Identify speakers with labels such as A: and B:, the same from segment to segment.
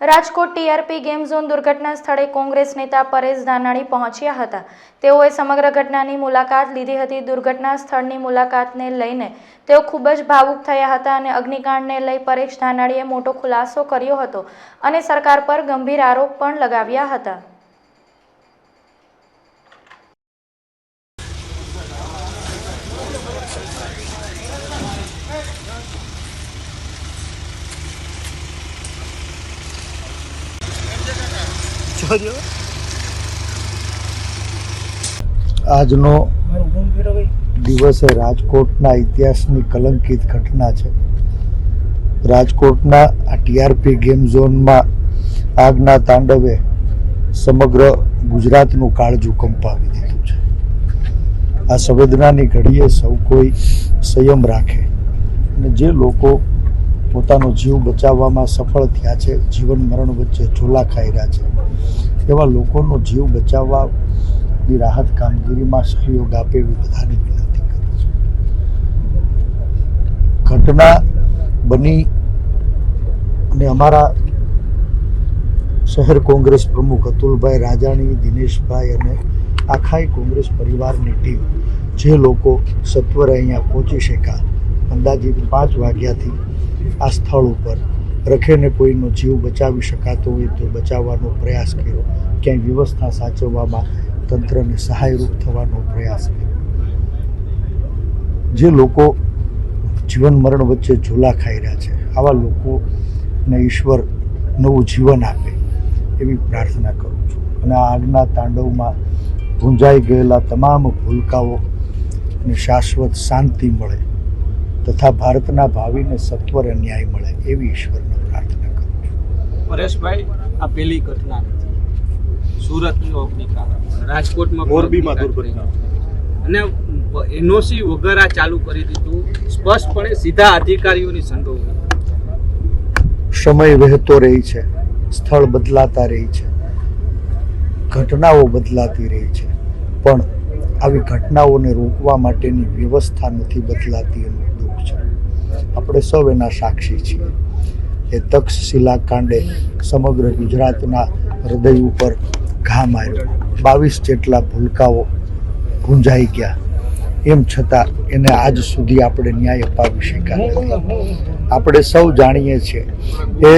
A: Rajkot TRP game zone દુર્ઘટના સ્થળે કોંગ્રેસ નેતા પરેશ ધાનાણી પહોંચ્યા હતા. તેઓએ સમગ્ર ઘટનાની મુલાકાત લીધી હતી. દુર્ઘટના સ્થળની મુલાકાતને લઈને તેઓ ખૂબ જ ભાવુક થયા હતા અને અગ્નિકાંડને લઈ પરેશ ધાનાણીએ મોટો ખુલાસો કર્યો હતો અને સરકાર પર ગંભીર આરોપ પણ લગાવ્યા હતા.
B: જોજો આજનો દિવસે રાજકોટના ઇતિહાસની કલંકિત ઘટના છે. રાજકોટના આ ટીઆરપી ગેમ ઝોનમાં આગના તાંડવે સમગ્ર ગુજરાતનું કાળજું કંપાવી દીધું છે. આ સંવેદનાની ઘડીએ સૌ કોઈ સંયમ રાખે. અને જે લોકો પોતાનો જીવ બચાવવામાં સફળ થયા છે, જીવન મરણ વચ્ચે ઝોલા ખાઈ રહ્યા છે. એવા લોકોનો જીવ બચાવવાની રાહત કામગીરીમાં સહયોગ આપે એવી બધાની વિનંતી કરું છું. ઘટના બની અને અમારા શહેર કોંગ્રેસ પ્રમુખ અતુલભાઈ રાજાણી, દિનેશભાઈ અને આખાય કોંગ્રેસ પરિવારની ટીમ જે લોકો સત્વરે અહીંયા પહોંચી શક્યા. અંદાજિત પાંચ વાગ્યાથી આ સ્થળ ઉપર રખેને કોઈનો જીવ બચાવી શકાતો હોય તો બચાવવાનો પ્રયાસ કર્યો. ક્યાંય વ્યવસ્થા સાચવવામાં તંત્રને સહાયરૂપ થવાનો પ્રયાસ કર્યો. જે લોકો જીવન મરણ વચ્ચે ઝૂલા ખાઈ રહ્યા છે, આવા લોકોને ઈશ્વર નવું જીવન આપે એવી પ્રાર્થના કરું છું. અને આ આગના તાંડવમાં ભૂંજાઈ ગયેલા તમામ ભૂલકાઓને શાશ્વત શાંતિ મળે તથા ભારતના ભાવિને સત્વરે ન્યાય મળે એવી ઈશ્વરને પ્રાર્થના કરું છું.
C: પરેશભાઈ આ પહેલી ઘટના નથી. સુરતનો અગ્નિકાંડ. રાજકોટમાં
D: મોરબીમાં દુર્ઘટના.
C: અને એનઓસી વગર આ ચાલુ કરી દીધું. સ્પષ્ટપણે સીધા અધિકારીઓની સંડોવણી.
B: સમય વહેતો રહી છે. સ્થળ બદલાતા રહી છે. ઘટનાઓ બદલાતી રહી છે. પણ આવી ઘટનાઓને રોકવા માટેની વ્યવસ્થા નથી બદલાતી એનું આપણે સૌ એના સાક્ષી છીએ. એ તક્ષશિલા કાંડે સમગ્ર ગુજરાતના હૃદય ઉપર ઘા માર્યો. બાવીસ જેટલા ભૂલકાઓ ભૂંજાઈ ગયા. એમ છતાં એને આજ સુધી આપણે ન્યાય અપાવી શક્યા નથી. આપણે સૌ જાણીએ છીએ, એ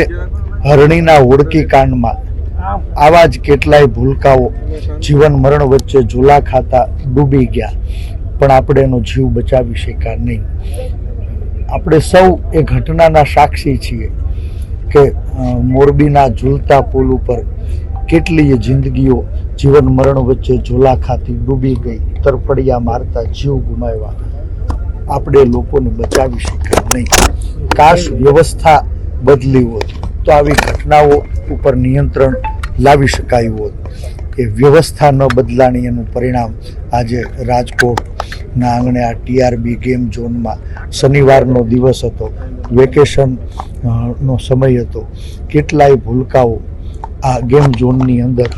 B: હરણીના હોડકી કાંડમાં આવા જ કેટલાય ભૂલકાઓ જીવન મરણ વચ્ચે ઝૂલા ખાતા ડૂબી ગયા. પણ આપણે એનો જીવ બચાવી શક્યા નહીં. આપણે સૌ એ ઘટનાના સાક્ષી છીએ કે મોરબીના ઝૂલતા પુલ ઉપર કેટલીય જિંદગીઓ જીવન મરણ વચ્ચે ઝોલા ખાતી ડૂબી ગઈ, તરફડિયા મારતા જીવ ગુમાવ્યા. આપણે લોકોને બચાવી શક્યા નહીં. કાશ વ્યવસ્થા બદલી હોત, તો આવી ઘટનાઓ ઉપર નિયંત્રણ લાવી શકાયું હોત. એ વ્યવસ્થા ન બદલાણી એનું પરિણામ આજે રાજકોટના આંગણે આ ટીઆરબી ગેમ ઝોનમાં શનિવારનો દિવસ હતો. વેકેશન નો સમય હતો. કેટલાય ભૂલકાઓ આ ગેમ ઝોનની અંદર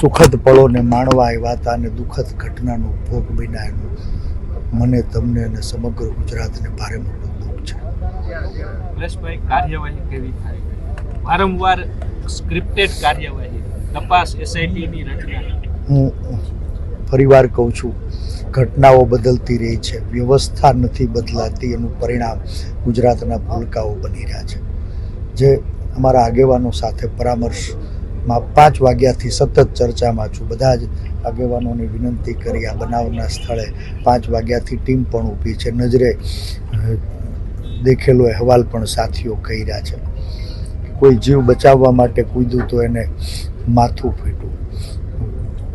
B: સુખદ પળોને માણવા આવ્યા હતા અને દુઃખદ ઘટનાનો ભોગ બન્યા મને તમને અને સમગ્ર ગુજરાતને ભારે મોટું દુઃખ છે.
C: કાર્યવાહી કેવી થાય? વારંવાર સ્ક્રિપ્ટેડ કાર્યવાહી તપાસ એસઆઈટીની રચના.
B: હું ફરીવાર કહું છું ઘટનાઓ બદલતી રહી છે. વ્યવસ્થા નથી બદલાતી. એનું પરિણામ ગુજરાતના ભૂલકાઓ બની રહ્યા છે. જે અમારા આગેવાનો સાથે પરામર્શમાં પાંચ વાગ્યાથી સતત ચર્ચામાં છું. બધા જ આગેવાનોને વિનંતી કરી આ બનાવના સ્થળે પાંચ વાગ્યાથી ટીમ પણ ઊભી છે. નજરે દેખેલો અહેવાલ પણ સાથીઓ કહી રહ્યા છે. કોઈ જીવ બચાવવા માટે કૂદ્યું તો એને માથું ફીટું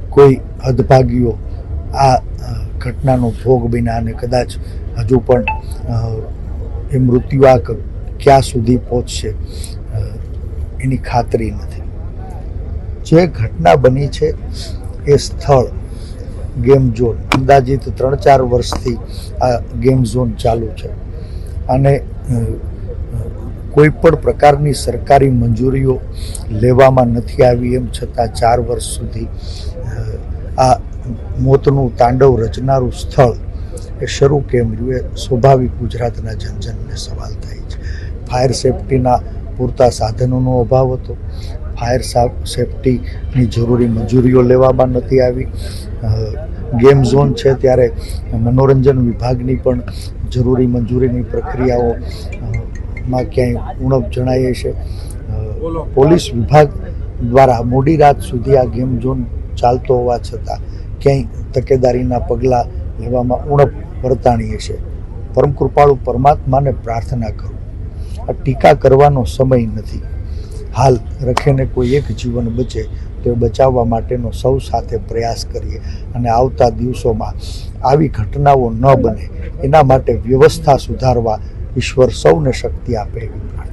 B: કોઈ હદભાગીઓ આ ઘટનાનો ભોગ બન્યા અને કદાચ હજુ પણ એ મૃત્યુઆક ક્યાં સુધી પહોંચશે એની ખાતરી નથી. જે ઘટના બની છે એ સ્થળ ગેમ ઝોન, અંદાજિત ત્રણ ચાર વર્ષથી આ ગેમ ઝોન ચાલુ છે. અને કોઈ પણ પ્રકારની સરકારી મંજૂરીઓ લેવામાં નથી આવી એમ છતાં ચાર વર્ષ સુધી આ મોતનું તાંડવ રચનારું સ્થળ એ શરૂ કેમ રહ્યું એ સ્વાભાવિક ગુજરાતના જનજનને સવાલ થાય છે. ફાયર સેફટીના પૂરતા સાધનોનો અભાવ હતો. ફાયર સેફ્ટીની જરૂરી મંજૂરીઓ લેવામાં નથી આવી. ગેમ ઝોન છે ત્યારે મનોરંજન વિભાગની પણ જરૂરી મંજૂરીની પ્રક્રિયાઓ માં ક્યાંય ઉણપ જણાય છે. પોલીસ વિભાગ દ્વારા મોડી રાત સુધી આ ગેમ ઝોન ચાલતો હોવા છતાં ક્યાંય તકેદારીના પગલાં લેવામાં ઉણપ વર્તાણીએ છે. પરમ કૃપાળુ પરમાત્માને પ્રાર્થના કરું. આ ટીકા કરવાનો સમય નથી. હાલ રખેને કોઈ એક જીવન બચે તો એ બચાવવા માટેનો સૌ સાથે પ્રયાસ કરીએ અને આવતા દિવસોમાં આવી ઘટનાઓ ન બને. એના માટે વ્યવસ્થા સુધારવા ઈશ્વર સૌને શક્તિ આપે એવી પ્રાર્થના.